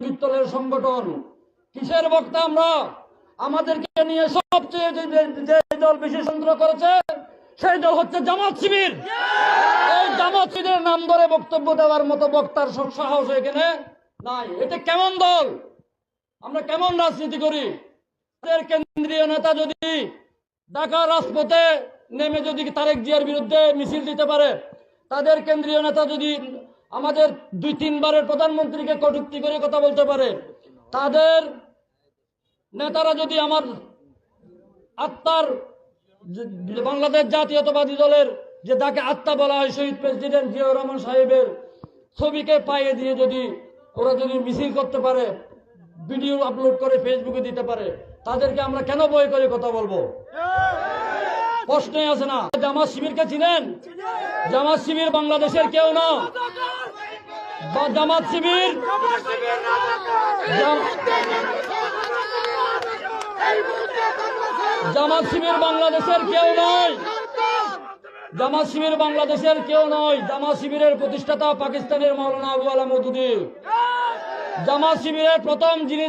বিত্তলের সংগঠন। কিসের বক্তা আমরা? আমাদেরকে নিয়ে সবচেয়ে যে দল বেশি সন্ত্র করেছে, সেই দল হচ্ছে জামাত শিবির। এই জামাত শিবিরের নাম ধরে বক্তব্য দেওয়ার মতো বক্তার সাহস এখানে নাই। এটা কেমন দল? আমরা কেমন রাজনীতি করি? কেন্দ্রীয় নেতা যদি ঢাকা রাজপথে নেমে যদি তারেক জিয়ার বিরুদ্ধে মিছিল দিতে পারে, তাদের কেন্দ্রীয় নেতা যদি আমাদের দুই তিনবারের প্রধানমন্ত্রীকে কটুক্তি করে কথা বলতে পারে। তাদের নেতারা যদি আমার আত্মার বাংলাদেশ জাতীয়তাবাদী দলের যে তাকে আত্মা বলা হয়, শহীদ প্রেসিডেন্ট জিয়াউর রহমান সাহেবের ছবিকে পাইয়ে দিয়ে যদি ওরা যদি মিছিল করতে পারে, ভিডিও আপলোড করে ফেসবুকে দিতে পারে, তাদেরকে আমরা কেন বই করে কথা বলব? প্রশ্নই আছে না। জামাত শিবিরকে চিনেন? জামাত শিবির বাংলাদেশের কেউ না। বা জামাত শিবির। জাম- জামাত শিবির বাংলাদেশের কেউ নয়। জামাত শিবির বাংলাদেশের কেউ নয়। জামাত শিবিরের প্রতিষ্ঠাতা পাকিস্তানের মৌলানা আবু আলা জামাত শিবিরের প্রথম যিনি